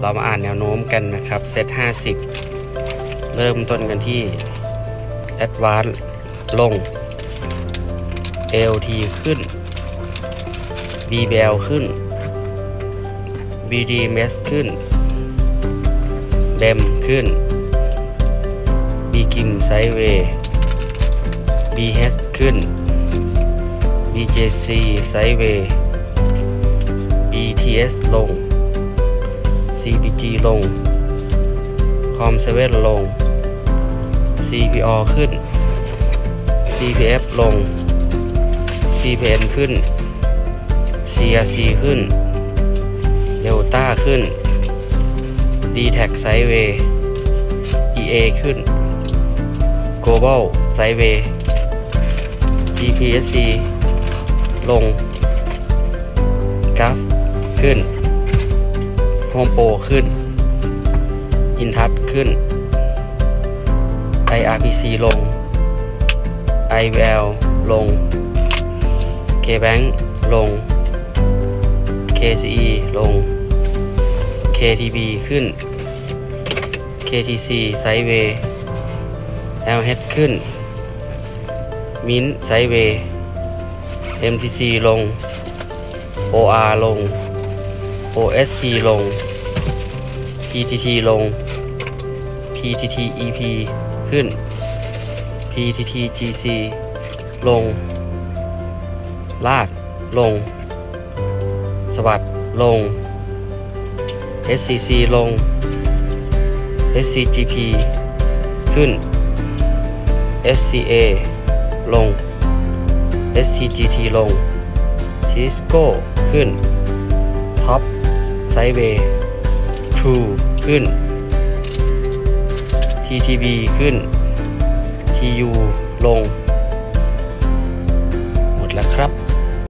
เรามาอ่านแนวโน้มกันนะครับเซต50 เริ่มต้นกันที่ Advance ลง LT ขึ้น BBL ขึ้น BDMS ขึ้น DEM ขึ้น BGIM ไซเวย์ BH ขึ้น BJC ไซเวย์ BTS ลง CPG ลง Com 7ลง CPO ขึ้น CPF ลง CPN ขึ้น CRC ขึ้น Delta ขึ้น d t a c ไซเวย์ EA ขึ้น Global ไซเวย์ GPSC ลงกราฟขึ้น โฮมโปรขึ้น อินทัศขึ้น IRPC ลง IVL ลง KBank ลง KCE ลง KTB ขึ้น KTC ไซเวย์ LH ขึ้น Mint ไซเวย์ MTC ลง OR ลง OSP ลง PTT ลง PTT EP ขึ้น PTT GC ลง ลาก ลง สวัสดลง SCC ลง SCGP ขึ้น SCA ลง STGT ลงทิสโก้ขึ้นท็อป ไซเบย์ทูขึ้น TTB ขึ้น TU ลง หมดแล้วครับ